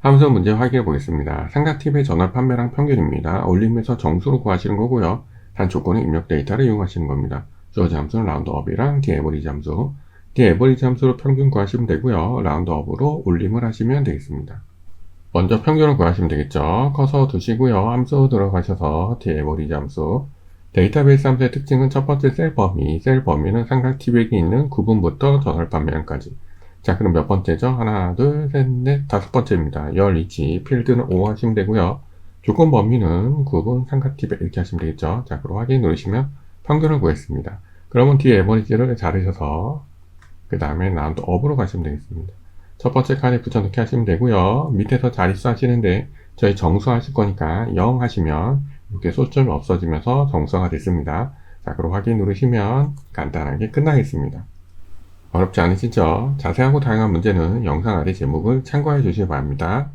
함수 문제 확인해 보겠습니다. 삼각팁의 전월 판매량 평균입니다. 올림에서 정수로 구하시는 거고요. 단 조건은 입력 데이터를 이용하시는 겁니다. 주어진 함수는 라운드업이랑 디에버리지 함수. 디에버리지 함수로 평균 구하시면 되고요. 라운드업으로 올림을 하시면 되겠습니다. 먼저 평균을 구하시면 되겠죠. 커서 두시고요. 함수 들어가셔서 디에버리지 함수. 데이터베이스 함수의 특징은 첫 번째 셀 범위, 셀 범위는 삼각팁에 있는 구분부터 전월 판매량까지. 자, 그럼 몇 번째죠? 하나, 둘, 셋, 넷, 다섯 번째입니다. 열 위치, 필드는 5 하시면 되고요. 조건 범위는 구분, 삼각팁에 이렇게 하시면 되겠죠? 자, 그럼 확인 누르시면 평균을 구했습니다. 그러면 뒤에 에버리지를 자르셔서 그 다음에 라운드 업으로 가시면 되겠습니다. 첫 번째 칸에 붙여넣기 하시면 되고요. 밑에서 자릿수 하시는데 저희 정수 하실 거니까 0 하시면 이렇게 소점이 없어지면서 정수가 됐습니다. 자, 그럼 확인 누르시면 간단하게 끝나겠습니다. 어렵지 않으시죠? 자세하고 다양한 문제는 영상 아래 제목을 참고해 주시기 바랍니다.